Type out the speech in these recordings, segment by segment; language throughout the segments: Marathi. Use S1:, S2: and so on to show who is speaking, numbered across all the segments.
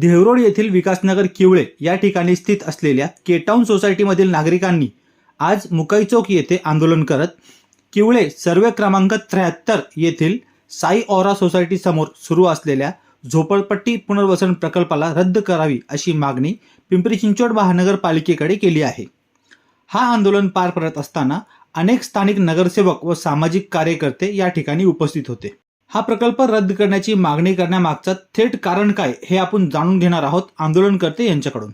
S1: देहरोड येथील विकासनगर किवळे या ठिकाणी स्थित असलेल्या केटाऊन सोसायटीमधील नागरिकांनी आज मुकाई चौक येथे आंदोलन करत किवळे सर्वे क्रमांक त्र्याहत्तर येथील साई ओरा सोसायटी समोर सुरू असलेल्या झोपडपट्टी पुनर्वसन प्रकल्पाला रद्द करावी अशी मागणी पिंपरी चिंचवड महानगरपालिकेकडे केली आहे. हा आंदोलन पार पडत असताना अनेक स्थानिक नगरसेवक व सामाजिक कार्यकर्ते या ठिकाणी उपस्थित होते. हा प्रकल्प रद्द करण्याची मागणी करण्यामागचं थेट कारण काय हे आपण जाणून घेणार आहोत आंदोलनकर्ते यांच्याकडून.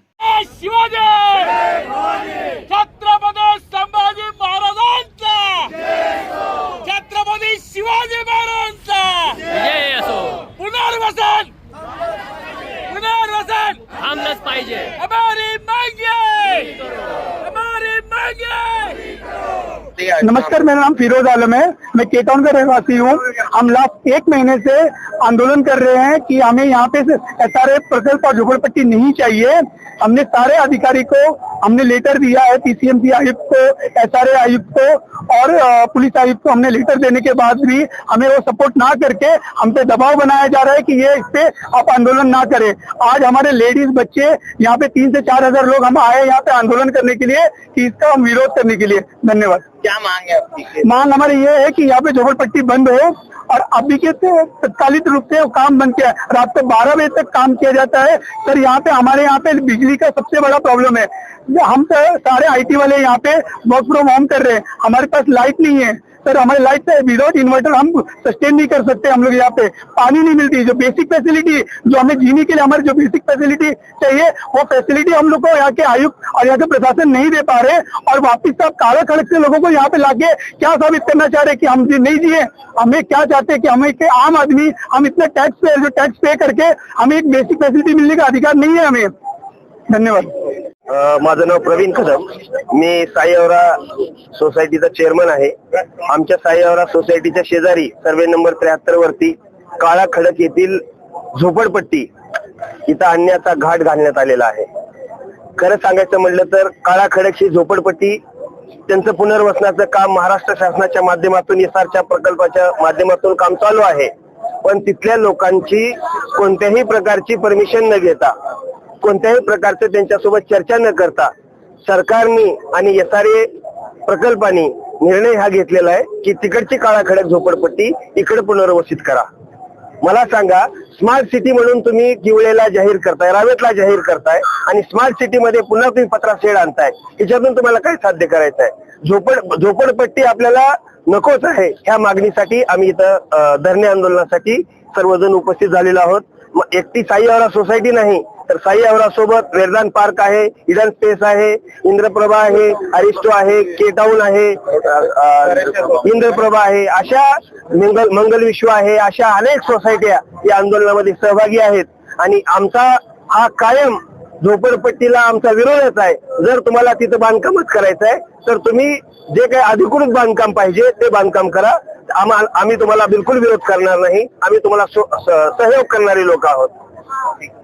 S2: पुनर्वसन! पुनर्वसन!
S3: थांबलंच पाहिजे.
S4: नमस्कार, मेरा नाम फिरोज आलम है। मैं केटाउन का रहवासी हूँ। हम लास्ट एक महीने से आंदोलन कर रहे हैं कि हमें यहाँ पे एस आर एफ़ प्रकल्प और झोपड़पट्टी नहीं चाहिए। हमने सारे अधिकारी को, हमने लेटर दिया है पीसीएमसी आयुक्त को, एसआरए आयुक्त को और पुलिस आयुक्त को हमने लेटर देने के बाद भी हमें वो सपोर्ट ना करके हम पे दबाव बनाया जा रहा है कि ये इस पे आप आंदोलन ना करें। आज हमारे लेडीज़ बच्चे, यहाँ पे तीन से चार हज़ार लोग हम आए यहाँ पे आंदोलन करने के लिए कि इसका हम विरोध करने के लिए। धन्यवाद।
S5: क्या मांग है आपकी?
S4: मांग हमारी ये है कि यहाँ पे झोपड़पट्टी बंद हो और अभी के तत्कालित रूप से काम बंद किया। है। रात को बारह बजे तक काम किया जाता है। सर, यहाँ पे हमारे यहाँ पे बिजली का सबसे बड़ा प्रॉब्लम है। हम तो सारे आईटी वाले यहाँ पे वर्क फ्रॉम होम कर रहे हैं। हमारे पास लाइट नहीं है। सर, हमारे लाइट से विदाउट इन्वर्टर हम सस्टेन नहीं कर सकते हम लोग यहाँ पे। पानी नहीं मिलती। जो बेसिक फैसिलिटी जो हमें जीने के लिए हमारी जो बेसिक फैसिलिटी चाहिए, वो फैसिलिटी हम लोग को यहाँ के आयुक्त और यहाँ के प्रशासन नहीं दे पा रहे और वापिस आप काला खड़क से लोगों को यहाँ पे लाके क्या साबित करना चाह रहे कि हम जी नहीं जिए? हमें क्या चाहते हैं कि हमें के आम आदमी हम इतना टैक्स पे जो टैक्स पे करके हमें एक बेसिक फैसिलिटी मिलने का अधिकार नहीं है हमें। धन्यवाद।
S5: माझं नाव प्रवीण कदम. मी साईवरा सोसायटीचा चेअरमन आहे. आमच्या साईवरा सोसायटीच्या शेजारी सर्वे नंबर त्र्याहत्तर वरती काळा खडक येथील झोपडपट्टी इथं आणण्याचा घाट घालण्यात आलेला आहे. खरं सांगायचं म्हटलं तर काळा खडक ही झोपडपट्टी त्यांचं पुनर्वसनाचं काम महाराष्ट्र शासनाच्या माध्यमातून एसआरच्या प्रकल्पाच्या माध्यमातून काम चालू आहे. पण तिथल्या लोकांची कोणत्याही प्रकारची परमिशन न घेता कोणत्याही प्रकारचं त्यांच्यासोबत चर्चा न करता सरकारने आणि एसआरए प्रकल्पाने निर्णय हा घेतलेला आहे की तिकडची काळाखडक झोपडपट्टी इकडे पुनर्वसित करा. मला सांगा स्मार्ट सिटी म्हणून तुम्ही किवळेला जाहीर करताय रावेतला जाहीर करताय आणि स्मार्ट सिटी मध्ये पुन्हा तुम्ही पत्रा सेड आणताय याच्यातून तुम्हाला काय साध्य करायचं आहे? झोपड झोपडपट्टी आपल्याला नकोच आहे ह्या मागणीसाठी आम्ही इथं धरणे आंदोलनासाठी सर्वजण उपस्थित झालेलो आहोत. मग एकटी साईवाला सोसायटी नाही तर साई आवरा सोबत वेरदान पार्क आहे इडन स्पेस आहे इंद्रप्रभा आहे अरिस्टो आहे केटाऊन आहे इंद्रप्रभा आहे अशा मंगल मंगल विश्व आहे अशा अनेक सोसायट्या या आंदोलनामध्ये सहभागी आहेत. आणि आमचा हा कायम झोपडपट्टीला आमचा विरोधच आहे. जर तुम्हाला तिथं बांधकामच करायचं आहे तर तुम्ही जे काही अधिकृत बांधकाम पाहिजे ते बांधकाम करा. आम्हा आम्ही तुम्हाला बिलकुल विरोध करणार नाही. आम्ही तुम्हाला सहयोग करणारे लोक आहोत.